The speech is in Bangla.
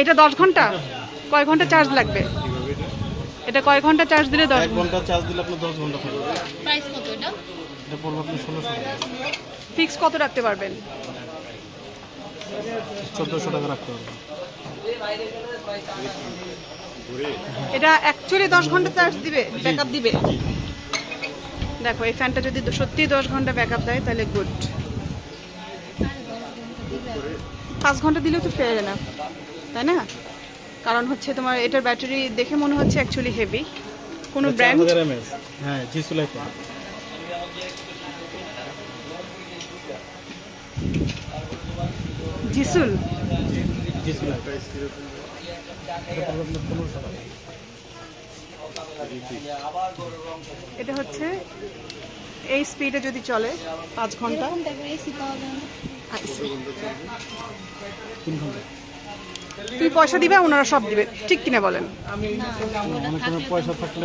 এটা দশ ঘণ্টা? কয় ঘণ্টা চার্জ লাগবে? এটা কয় ঘণ্টা চার্জ দিলে দশ ঘণ্টা চার্জ দিলে আপনার দশ ঘণ্টা থাকবে। প্রাইস কত এটা? এটা পড়বে আপনি ষোলোশো ফিক্স কত রাখতে পারবেন? চোদ্দোশো টাকা রাখতে পারবেন এটা অ্যাকচুয়ালি দশ ঘণ্টা চার্জ দিবে ব্যাকআপ দিবে? দেখো এই ফ্যানটা যদি সত্যি দশ ঘণ্টা ব্যাকআপ দেয় তাহলে গুড পাঁচ ঘণ্টা দিলেও তো ফেয়ার না তাই না? কারণ হচ্ছে তোমার এটার ব্যাটারি দেখে মনে হচ্ছে অ্যাকচুয়ালি হেভি কোনো ব্র্যান্ড হ্যাঁ জিসুল এটা হচ্ছে এই স্পিডে যদি চলে পাঁচ ঘণ্টা। তুমি পয়সা দিবে ওনারা সব দিবে। ঠিক কিনা বলেন। পয়সা থাকলে